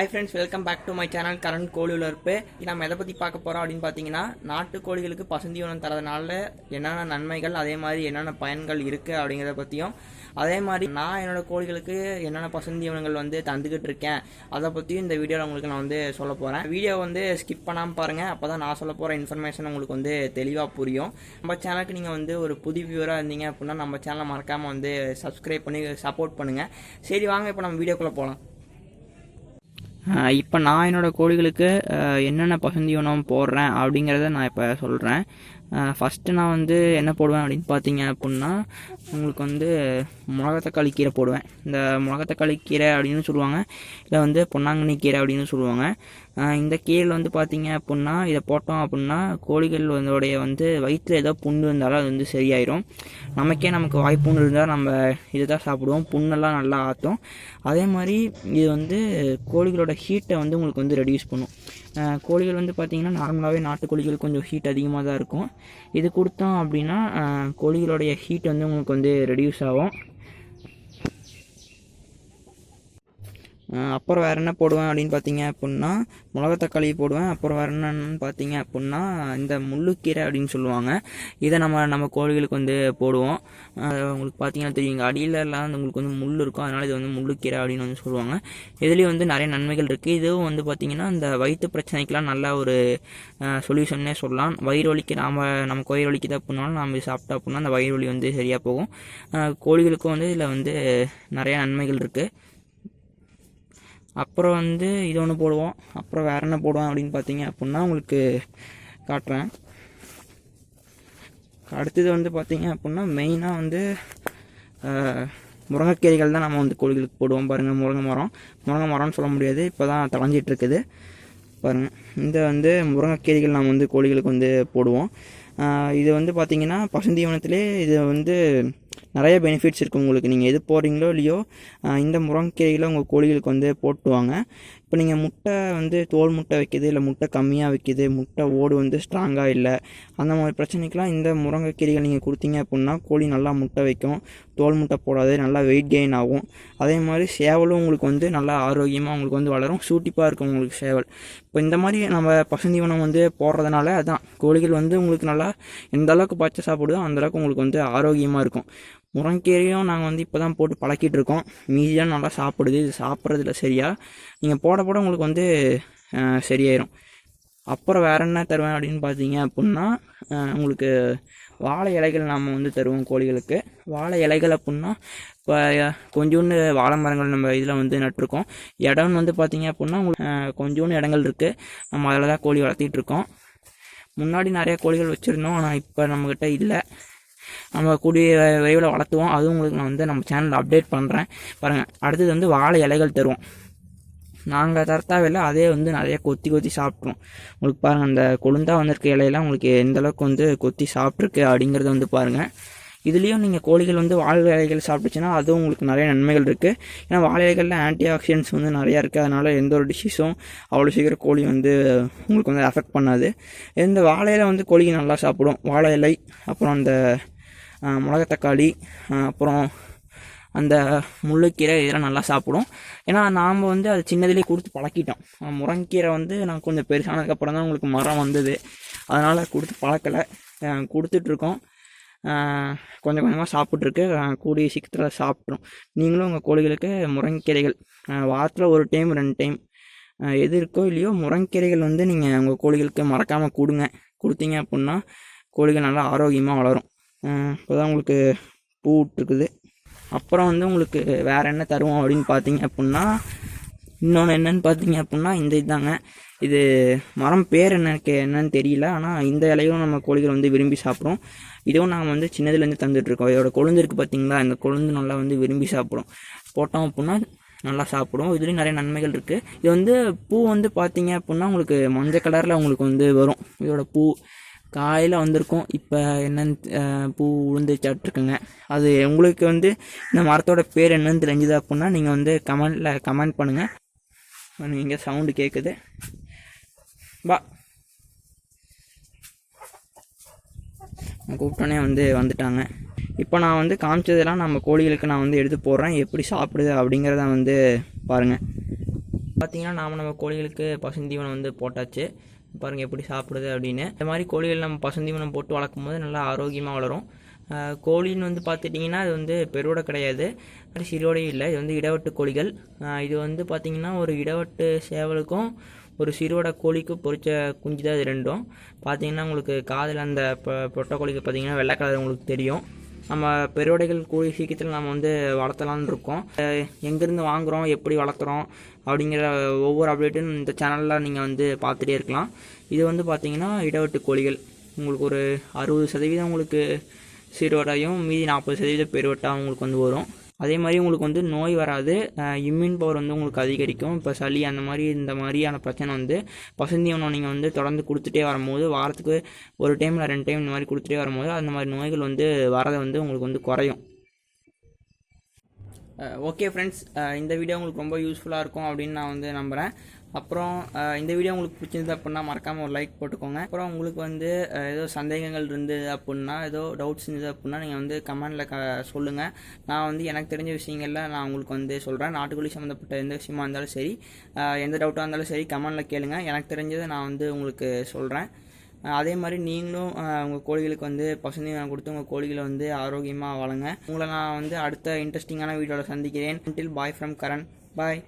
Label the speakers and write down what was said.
Speaker 1: Hi friends welcome back to my channel current கோழி வளர்ப்பு நம்ம எதை பற்றி பார்க்க போகிறோம் அப்படின்னு பார்த்தீங்கன்னா நாட்டு கோழிகளுக்கு உணவு தரதுனால என்னென்ன நன்மைகள் அதே மாதிரி என்னென்ன பயன்கள் இருக்குது அப்படிங்கிறத பற்றியும் அதே மாதிரி நான் என்னோட கோழிகளுக்கு என்னென்ன பசுந்தீவனங்கள் வந்து தந்துக்கிட்டு இருக்கேன் அதை பற்றியும் இந்த வீடியோவில் உங்களுக்கு நான் வந்து சொல்ல போகிறேன் வீடியோ வந்து ஸ்கிப் பண்ணாமல் பாருங்கள் அப்போ தான் நான் சொல்ல போகிற இன்ஃபர்மேஷன் உங்களுக்கு வந்து தெளிவாக புரியும். நம்ம சேனலுக்கு நீங்கள் வந்து ஒரு புது வியூவராக இருந்தீங்க அப்படின்னா நம்ம சேனலை மறக்காமல் வந்து சப்ஸ்கிரைப் பண்ணி சப்போர்ட் பண்ணுங்கள் சரி வாங்க இப்போ நம்ம வீடியோக்குள்ளே போகலாம் இப்போ நான் என்னோடய கோழிகளுக்கு என்னென்ன என்னென்ன உணவு போடுறேன் அப்படிங்கிறத நான் இப்போ சொல்கிறேன் ஃபஸ்ட்டு நான் வந்து என்ன போடுவேன் அப்படின்னு பார்த்தீங்க அப்புடின்னா உங்களுக்கு வந்து முளகத்தக்காளி கீரை போடுவேன். இந்த முளகத்தக்காளி கீரை அப்படின்னு சொல்லுவாங்க இல்லை வந்து பொன்னாங்கண்ணி கீரை அப்படின்னு சொல்லுவாங்க. இந்த கீரையில் வந்து பார்த்தீங்க அப்புடின்னா இதை போட்டோம் அப்படின்னா கோழிகள் வந்தோடைய வந்து வயிற்றில் ஏதோ புண்ணு இருந்தாலும் அது வந்து சரியாயிரும். நமக்கே நமக்கு வாய்ப்புண்ணு இருந்தால் நம்ம இதை தான் சாப்பிடுவோம். புண்ணெல்லாம் நல்லா ஆற்றும் அதே மாதிரி இது வந்து கோழிகளோட ஹீட்டை வந்து உங்களுக்கு வந்து ரெடியூஸ் பண்ணும். கோழிகள் வந்து பார்த்திங்கன்னா நார்மலாகவே நாட்டு கோழிகள் கொஞ்சம் ஹீட் அதிகமாக தான் இருக்கும். இது கொடுத்தோம் அப்படின்னா கோழிகளுடைய ஹீட் வந்து உங்களுக்கு வந்து ரெடியூஸ் ஆகும். அப்புறம் வேறு என்ன போடுவேன் அப்படின்னு பார்த்தீங்க அப்புடின்னா மிளகா தக்காளி போடுவேன். அப்புறம் வேறு என்னன்னு பார்த்தீங்க அப்புடின்னா இந்த முள்ளுக்கீரை அப்படின்னு சொல்லுவாங்க. இதை நம்ம நம்ம கோழிகளுக்கு வந்து போடுவோம். உங்களுக்கு பார்த்தீங்கன்னா தெரியும். இங்கே அடியிலலாம் வந்து உங்களுக்கு வந்து முள் இருக்கும். அதனால் இது வந்து முள்ளுக்கீரை அப்படின்னு வந்து சொல்லுவாங்க. இதுலேயும் வந்து நிறைய நன்மைகள் இருக்குது இதுவும் வந்து பார்த்திங்கன்னா இந்த வயிற்று பிரச்சனைக்கெலாம் நல்ல ஒரு சொல்யூஷன்னே சொல்லலாம். வயிறு வலிக்கு நாம் நமக்கு வயிறு வலிக்குது அப்படின்னாலும் நாம் இது சாப்பிட்டோம் அப்படின்னா அந்த வயிறு வலி வந்து சரியாக போகும். கோழிகளுக்கும் வந்து இதில் வந்து நிறைய நன்மைகள் இருக்குது அப்புறம் வந்து இது ஒன்று போடுவோம். அப்புறம் வேறு என்ன போடுவோம் அப்படின்னு பார்த்தீங்க அப்புடின்னா உங்களுக்கு காட்டுறேன். அடுத்தது வந்து பார்த்தீங்க அப்புடின்னா மெயினாக வந்து முருங்கைக்கீரைகள் தான் நம்ம வந்து கோழிகளுக்கு போடுவோம் பாருங்கள் முருங்கை மரம். முருங்கை மரம்னு சொல்ல முடியாது. இப்போ தான் தளைஞ்சிட்டு இருக்குது. பாருங்கள் இந்த வந்து முருங்கைக்கீரைகள் நம்ம வந்து கோழிகளுக்கு வந்து போடுவோம். இது வந்து பார்த்திங்கன்னா பசுந்தீவனத்திலே இது வந்து நிறைய பெனிஃபிட்ஸ் இருக்குது உங்களுக்கு. நீங்கள் எது போடுறீங்களோ இல்லையோ இந்த முருங்கைக்கீரைகளை உங்கள் கோழிகளுக்கு வந்து போட்டுவாங்க. இப்போ நீங்கள் முட்டை வந்து தோல் முட்டை வைக்கிது இல்லை முட்டை கம்மியாக வைக்கிது முட்டை ஓடு வந்து ஸ்ட்ராங்காக இல்லை அந்த மாதிரி பிரச்சனைக்கெலாம் இந்த முருங்கைக்கீரைகள் நீங்கள் கொடுத்தீங்க அப்படின்னா கோழி நல்லா முட்டை வைக்கும் தோல் முட்டை போடாது நல்லா வெயிட் கெயின் ஆகும். அதே மாதிரி சேவலும் உங்களுக்கு வந்து நல்லா ஆரோக்கியமாக உங்களுக்கு வந்து வளரும் சூட்டிப்பாக இருக்கும் உங்களுக்கு சேவல். இப்போ இந்த மாதிரி நம்ம பசுந்தீவனம் வந்து போடுறதுனால அதான் கோழிகள் வந்து உங்களுக்கு நல்லா எந்த அளவுக்கு பச்சை சாப்பிடுதோ அந்தளவுக்கு உங்களுக்கு வந்து ஆரோக்கியமாக இருக்கும். முருங்கைக்கீரையும் நாங்கள் வந்து இப்போ தான் போட்டு பழக்கிட்டு இருக்கோம் மீதியாக நல்லா சாப்பிடுது. இது சாப்பிட்றதில்ல சரியா? நீங்கள் போட போட உங்களுக்கு வந்து சரியாயிரும். அப்புறம் வேற என்ன தருவேன் அப்படின்னு பார்த்தீங்க அப்படின்னா உங்களுக்கு வாழை இலைகள் நாம் வந்து தருவோம் கோழிகளுக்கு. வாழை இலைகள் அப்படின்னா இப்போ கொஞ்சோண்டு வாழை மரங்கள் நம்ம இதில் வந்து நட்டிருக்கோம். இடம்னு வந்து பார்த்தீங்க அப்படின்னா உங்களுக்கு கொஞ்சோண்டு இடங்கள் இருக்குது நம்ம அதில் தான் கோழி வளர்த்திட்ருக்கோம் முன்னாடி நிறைய கோழிகள் வச்சுருந்தோம் ஆனால் இப்போ நம்மக்கிட்ட இல்லை. நம்ம கூடிய விரைவில் வளர்த்துவோம். அதுவும் உங்களுக்கு நான் வந்து நம்ம சேனலில் அப்டேட் பண்ணுறேன் பாருங்கள் அடுத்தது வந்து வாழை இலைகள் தருவோம். நாங்கள் தரத்தாவில் அதே வந்து நிறைய கொத்தி கொத்தி சாப்பிட்றோம் உங்களுக்கு பாருங்கள் அந்த கொழுந்தா வந்திருக்க இலையெல்லாம் உங்களுக்கு எந்தளவுக்கு வந்து கொத்தி சாப்பிட்ருக்கு அப்படிங்கிறத வந்து பாருங்கள் இதுலேயும் நீங்கள் கோழிகள் வந்து வாழை இலைகள் சாப்பிட்டுச்சுன்னா அதுவும் உங்களுக்கு நிறைய நன்மைகள் இருக்குது ஏன்னா வாழை இலைகளில் ஆன்டி ஆக்சிடென்ட்ஸ் வந்து நிறையா இருக்குது அதனால் எந்த ஒரு டிசீஸும் அவ்வளோ சீக்கிரம் கோழி வந்து உங்களுக்கு வந்து அஃபெக்ட் பண்ணாது. இந்த வாழை இலை வந்து கோழிக்கு நல்லா சாப்பிடும். வாழை இலை அப்புறம் அந்த மிளகத்தக்காளி அப்புறம் அந்த முள்ளுக்கீரை இதெல்லாம் நல்லா சாப்பிடும். ஏன்னா நாம் வந்து அது சின்னதுலேயே கொடுத்து பழக்கிட்டோம். முருங்கீரை வந்து நான் கொஞ்சம் பெருசானதுக்கப்புறம் தான் உங்களுக்கு மரம் வந்தது. அதனால் கொடுத்து பழக்கலை. கொடுத்துட்ருக்கோம் கொஞ்சம் கொஞ்சமாக சாப்பிட்ருக்கு கூடிய சீக்கிரத்தில் சாப்பிட்ரும் நீங்களும் உங்கள் கோழிகளுக்கு முருங்கைக்கீரைகள் வாரத்தில் ஒரு டைம் ரெண்டு டைம் எது இருக்கோ இல்லையோ முருங்கைக்கீரைகள் வந்து நீங்கள் உங்கள் கோழிகளுக்கு மறக்காமல் கொடுங்க. கொடுத்தீங்க அப்படின்னா கோழிகள் நல்லா ஆரோக்கியமாக வளரும். இப்போ தான் உங்களுக்கு பூ விட்டுருக்குது. அப்புறம் வந்து உங்களுக்கு வேறு என்ன தருவோம் அப்படின்னு பார்த்தீங்க அப்படின்னா இன்னொன்று என்னன்னு பார்த்தீங்க அப்படின்னா இந்த இதுதாங்க இது மரம் பேர் எனக்கு என்னன்னு தெரியல. ஆனால் இந்த இலையும் நம்ம கோழிகள் வந்து விரும்பி சாப்பிடும். இதுவும் நாங்கள் வந்து சின்னதுலேருந்து தந்துட்டுருக்கோம். இதோட கொழுந்து இருக்குது பார்த்தீங்களா இந்த கொழுந்து நல்லா வந்து விரும்பி சாப்பிடும். போட்டோம் அப்படின்னா நல்லா சாப்பிடும். இதுலேயும் நிறைய நன்மைகள் இருக்குது இது வந்து பூ வந்து பார்த்தீங்க அப்படின்னா உங்களுக்கு மஞ்சள் கலரில் உங்களுக்கு வந்து வரும். இதோட பூ காலையில் வந்திருக்கும். இப்போ என்னன்னு பூ உளுந்து சாப்பிட்ருக்குங்க அது உங்களுக்கு வந்து இந்த மரத்தோட பேர் என்னன்னு தெரிஞ்சுது அப்படின்னா நீங்கள் வந்து கமெண்டில் கமெண்ட் பண்ணுங்கள் இங்கே சவுண்டு கேட்குது பா கூப்பிட்டோன்னே வந்து வந்துட்டாங்க. இப்போ நான் வந்து காமிச்சதெல்லாம் நம்ம கோழிகளுக்கு நான் வந்து எடுத்து போடுறேன். எப்படி சாப்பிடுது அப்படிங்கிறத வந்து பாருங்கள் பார்த்தீங்கன்னா நாம் நம்ம கோழிகளுக்கு பசுந்தீவனம் வந்து போட்டாச்சு. பாருங்கள் எப்படி சாப்பிடுது அப்படின்னு. இந்த மாதிரி கோழிகள் நம்ம பசுந்தீவனம் போட்டு வளர்க்கும் போது நல்லா ஆரோக்கியமாக வளரும். கோழின்னு வந்து பார்த்துட்டிங்கன்னா அது வந்து பெருவோட கிடையாது. அது சிறுவோடையும் இல்லை. இது வந்து இடவட்டு கோழிகள். இது வந்து பார்த்திங்கன்னா ஒரு இடவட்டு சேவலுக்கும் ஒரு சிறுவடை கோழிக்கும் பொரிச்ச குஞ்சு தான் இது ரெண்டும். பார்த்தீங்கன்னா உங்களுக்கு காதில் அந்த பொட்டை கோழிக்கு பார்த்தீங்கன்னா வெள்ளை கலர் உங்களுக்கு தெரியும். நம்ம பெருவடைகள் கூடிய சீக்கிரத்தில் நம்ம வந்து வளர்த்தலான்னு இருக்கோம். எங்கேருந்து வாங்குகிறோம் எப்படி வளர்த்துறோம் அப்படிங்கிற ஒவ்வொரு அப்டேட்டும் இந்த சேனலில் நீங்கள் வந்து பார்த்துட்டே இருக்கலாம். இது வந்து பார்த்தீங்கன்னா இடவட்டு கோழிகள். உங்களுக்கு ஒரு அறுபது சதவீதம் உங்களுக்கு சீரோடையும் மீதி நாற்பது சதவீதம் பெருவட்டாக உங்களுக்கு வந்து வரும். அதே மாதிரி உங்களுக்கு வந்து நோய் வராது இம்யூன் பவர் வந்து உங்களுக்கு அதிகரிக்கும். இப்போ சளி அந்த மாதிரி இந்த மாதிரியான பிரச்சனை வந்து பசுந்தீவனம் நீங்கள் வந்து தொடர்ந்து கொடுத்துட்டே வரும்போது வாரத்துக்கு ஒரு டைமில் ரெண்டு டைம் இந்த மாதிரி கொடுத்துட்டே வரும்போது அந்த மாதிரி நோய்கள் வந்து வரதை வந்து உங்களுக்கு வந்து குறையும். ஓகே ஃப்ரெண்ட்ஸ் இந்த வீடியோ உங்களுக்கு ரொம்ப யூஸ்ஃபுல்லாக இருக்கும் அப்படின்னு நான் வந்து நம்புகிறேன் அப்புறம் இந்த வீடியோ உங்களுக்கு பிடிச்சிருந்தது அப்படின்னா மறக்காமல் ஒரு லைக் போட்டுக்கோங்க. அப்புறம் உங்களுக்கு வந்து ஏதோ சந்தேகங்கள் இருந்தது அப்படின்னா ஏதோ டவுட்ஸ் இருந்தது அப்படின்னா நீங்கள் வந்து கமெண்டில் க சொல்லுங்கள் நான் வந்து எனக்கு தெரிஞ்ச விஷயங்களில் நான் உங்களுக்கு வந்து சொல்கிறேன் நாட்டுக்கோழி சம்மந்தப்பட்ட எந்த விஷயமா இருந்தாலும் சரி எந்த டவுட்டாக இருந்தாலும் சரி கமெண்டில் கேளுங்க. எனக்கு தெரிஞ்சதை நான் வந்து உங்களுக்கு சொல்கிறேன் அதே மாதிரி நீங்களும் உங்கள் கோழிகளுக்கு வந்து பசுந்தீவனம் கொடுத்து உங்கள் கோழிகளை வந்து ஆரோக்கியமாக வளங்க உங்களை நான் வந்து அடுத்த இன்ட்ரெஸ்டிங்கான வீடியோவில் சந்திக்கிறேன். Until bye from Karan. Bye